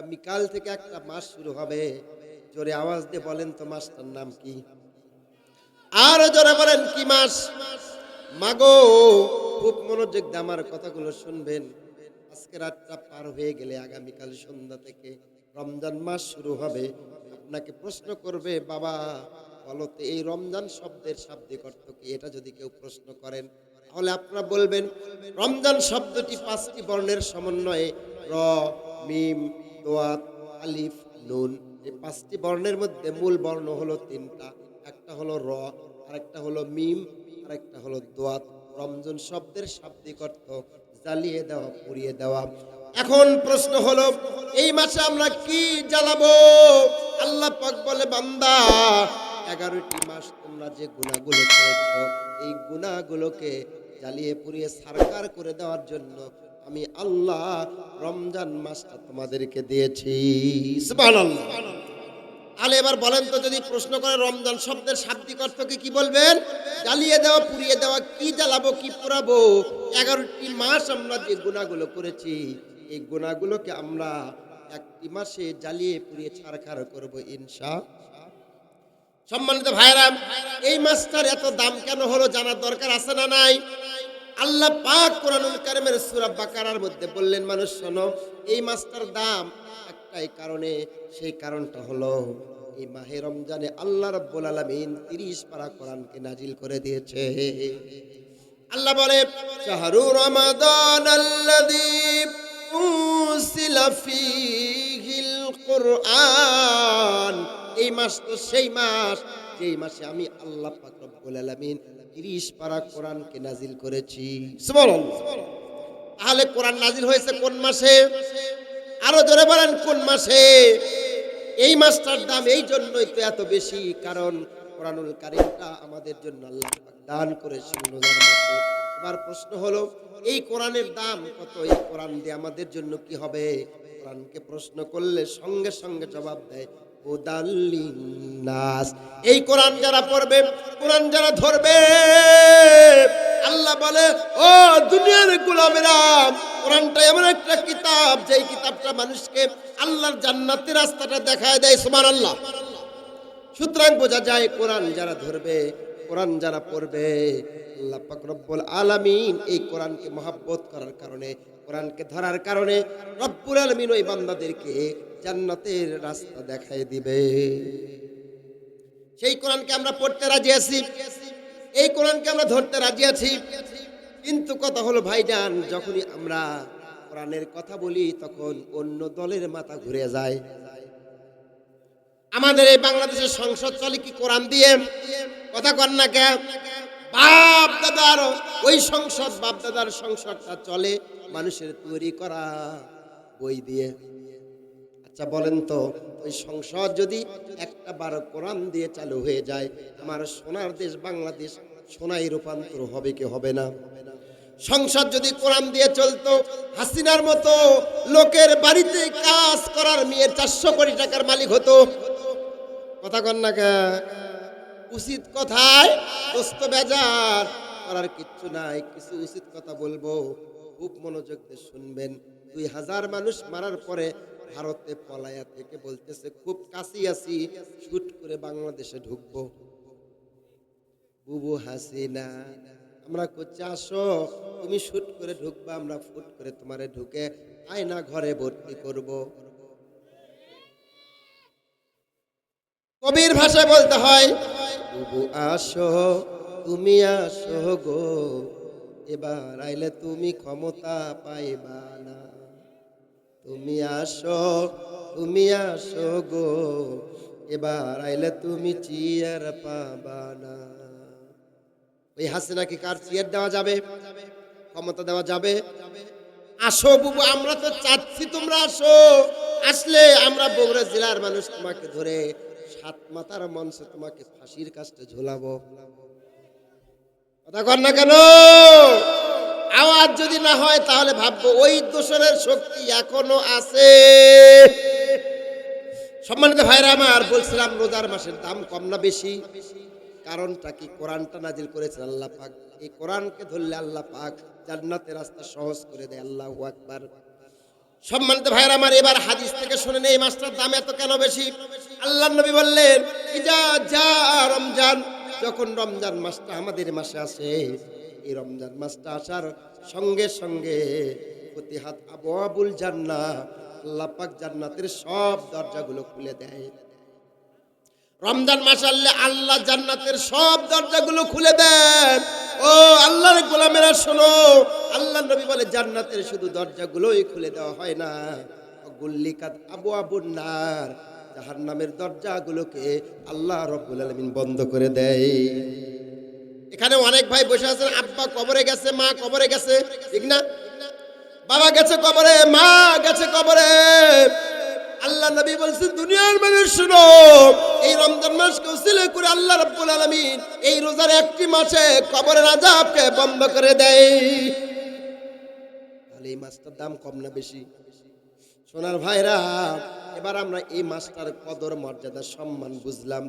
আগামীকাল থেকে একটা মাস শুরু হবে। জোরে আওয়াজ দিয়ে বলেন তো মাসটার নাম কি? আরও জোরে বলেন, কি মাস? মাগো, খুব মনোযোগ দিয়ে আমার কথাগুলো শুনবেন। আজকে রাতটা পার হয়ে গেলে আগামীকাল সন্ধ্যা থেকে রমজান মাস শুরু হবে। আপনাকে প্রশ্ন করবে, বাবা, বলো তো এই রমজান শব্দের শাব্দিক অর্থ কি? এটা যদি কেউ প্রশ্ন করেন, তাহলে আপনারা বলবেন, রমজান শব্দটি পাঁচটি বর্ণের সমন্বয়ে র মিম দোয়াত আলিফ, নুন, এই পাঁচটি বর্ণের মধ্যে মূল বর্ণ হলো তিনটা। একটা হলো র, আরেকটা হলো মিম, আরেকটা হলো দোয়াত রমজান শব্দের শাব্দিক অর্থ জ্বালিয়ে দেওয়া, পুড়িয়ে দেওয়া। এখন প্রশ্ন হলো, এই মাসে আমরা কি জ্বালাবো? আল্লাহ পাক বলে, বান্দা, এগারোটি মাস তোমরা যে গুণাগুলো করেছ, এই গুণাগুলোকে জ্বালিয়ে পুড়িয়ে সারকার করে দেওয়ার জন্য আমি আল্লাহ রমজান মাসটা তোমাদেরকে দিয়েছি। তাহলে এবার বলেন তো, যদি প্রশ্ন করে রমজান শব্দের শাব্দিক অর্থকে কি বলবেন? জ্বালিয়ে দেওয়া, পুড়িয়ে দেওয়া, কি জ্বালাবো, কি পোড়াবো? এগারোটি মাস আমরা যে গুণাগুলো করেছি, এই গুণাগুলোকে আমরা একটি মাসে জ্বালিয়ে, পুড়িয়ে, ছাড়খার করব ইনশা। সম্মানিত ভাইরা এই মাছটার এত দাম কেন হলো জানার দরকার আছে না নাই? আল্লাহ পাক কোরআনুল কারিমের সূরা বাকারার মধ্যে বললেন, মানুষ, শোনো, এই মাছটার দাম একটাই কারণে, সেই কারণটা হলো এই মাহে রমজানে আল্লাহ রাব্বুল আলামিন 30 পারা কোরআনকে নাজিল করে দিয়েছে। আল্লাহ বলে, শাহরু রমাদান আল্লাযী উনসিলা ফীহিল কুরআন। এই মাস তো সেই মাস, যেই মাসে আমি আল্লাহ পাক রব্বুল আলামিন 30 পারা কোরআনকে নাজিল করেছি। তাহলে কোরআন নাজিল হয়েছে কোন মাসে? আরও জোরে বলেন, কোন মাসে? এই মাসটার দাম এই জন্যই তো এত বেশি, কারণ কোরআনুল কারিমটা আমাদের জন্য আল্লাহ দান রোজার এবার প্রশ্ন হলো, এই কোরআনের দাম কত? এই কোরআন দিয়ে আমাদের জন্য কি হবে? কোরআনকে প্রশ্ন করলে সঙ্গে সঙ্গে জবাব দেয় এই কোরআন যারা পড়বে, কোরআন যারা ধরবে, আল্লাহ বলে, ও দুনিয়ার গোলামেরা, কোরআনটা এমন একটা কিতাব, যেই কিতাবটা মানুষকে আল্লাহর জান্নাতের রাস্তাটা দেখায় দেয় সুমান আল্লাহ সুতরাং বোঝা যায়, কোরআন যারা ধরবে, কোরআন যারা পড়বে, আল্লাহ রব্বুল আলামিন এই কোরআনকে মহাব্বত করার কারণে, কোরআনকে ধরার কারণে রব্বুল আলমিন ওই বান্দাদেরকে জান্নাতের রাস্তা দেখায় দিবে। সেই কোরআনকে আমরা পড়তে রাজি আছি। এই কোরআনকে আমরা ধরতে রাজি আছি। কিন্তু কথা হলো, ভাইজান, যখনই আমরা কোরআনের কথা বলি, তখন অন্য দলের মাথা ঘুরে যায়। আমাদের এই বাংলাদেশের সংসদ চলে কি কোরআন দিয়ে? কথা কর না কে বাপ দাদার ওই সংসদ বাপ দাদার সংসদটা চলে মানুষের তৈরি করা বই দিয়ে। আচ্ছা বলেন তো, ওই সংসদ যদি একটা বার কোরআন দিয়ে চালু হয়ে যায়, আমার সোনার দেশ বাংলাদেশ সোনাই রূপান্তর হবে কি হবে না? সংসদ যদি কোরআন দিয়ে চলতো, হাসিনার মতো লোকের বাড়িতে কাজ করার মেয়ে চারশো কোটি টাকার মালিক হতো। কথা কন না কে? উচিত কথায় দোস্ত বেজার করার কিচ্ছু নাই, কিছু উচিত কথা বলব। খুব মনোযোগ দিয়ে শুনবেন। দুই হাজার মানুষ মারার পরে ভারতে পলায়া থেকে বলতেছে, খুব কাছি আছি শুট করে বাংলাদেশে ঢুকবো। বুবু হাসিনা, আমরা করছি আসো, তুমি শুট করে ঢুকবা, আমরা ফুট করে তোমারে ঢুকে আয়না ঘরে ভর্তি করব। কবির ভাষায় বলতে হয়, বুবু আসো, তুমি আসো গো, এবার আইলে তুমি ক্ষমতা পাইবা না। তুমি আসো তুমি আসো গো। এবার আইলে তুমি চিয়ার পাবা না। ওই হাসিনাকে কার চিয়ার দেওয়া যাবে? ক্ষমতা দেওয়া যাবে? আসো বুবু, আমরা তো চাচ্ছি তোমরা আসো। আসলে আমরা বগুড়া জেলার মানুষ, তোমাকে ধরে সাত মাতার মঞ্চে তোমাকে ফাঁসির কাজটা ঝোলাবো। কথা কর না কেন? আওয়াজ যদি না হয়, তাহলে ভাববো ওই দোসরের শক্তি এখনও আছে। সম্মানিত ভাইরা আমার, বলছিলাম রোজার মাসের দাম কম না বেশি? কারণটা কি? কোরআনটা নাজিল করেছেন আল্লাহ পাক। এই কোরআনকে ধরলে আল্লাহ পাক জান্নাতের রাস্তা সহজ করে দেয়, আল্লাহু আকবার। সম্মানিত ভাইরা আমার, এবার হাদিস থেকে শুনে এই মাছটার দাম এত কেন বেশি? আল্লাহ নবী বললেন, ইজা যা রমজান, যখন রমজান মাসটা আমাদের মাসে আসে এই রমজান মাসটা আসার সঙ্গে সঙ্গে আবু আবুল জান্না আল্লাহ পাক জান্নাতের সব দরজাগুলো খুলে দেয়। রমজান মাস আল্লাহ আল্লাহ জান্নাতের সব দরজাগুলো খুলে দেন। ও আল্লাহর গোলামেরা, শোনো আল্লাহ নবী বলে, জান্নাতের শুধু দরজাগুলোই খুলে দেওয়া হয় না। গুল্লিকাত আবু আবুর নার জাহার নামের দরজাগুলোকে আল্লাহ রব্বুল আলমিন বন্ধ করে দেয়। এখানে অনেক ভাই বসে আছেন, আব্বা কবরে গেছে, মা কবরে গেছে, ঠিক না? বাবা গেছে কবরে, মা গেছে কবরে। আল্লাহ নবী বলছেন, দুনিয়ার মানুষ শুনো, এই রমজান মাসকে উসিলে করে আল্লাহ রাব্বুল আলামিন এই রোজার একটি মাসে কবরের আযাবকে বন্ধ করে দেয়। তাহলে এই মাসটার দাম কম না বেশি? সোনার ভাইরা, এবার আমরা এই মাসটার কদর মর্যাদা সম্মান বুঝলাম।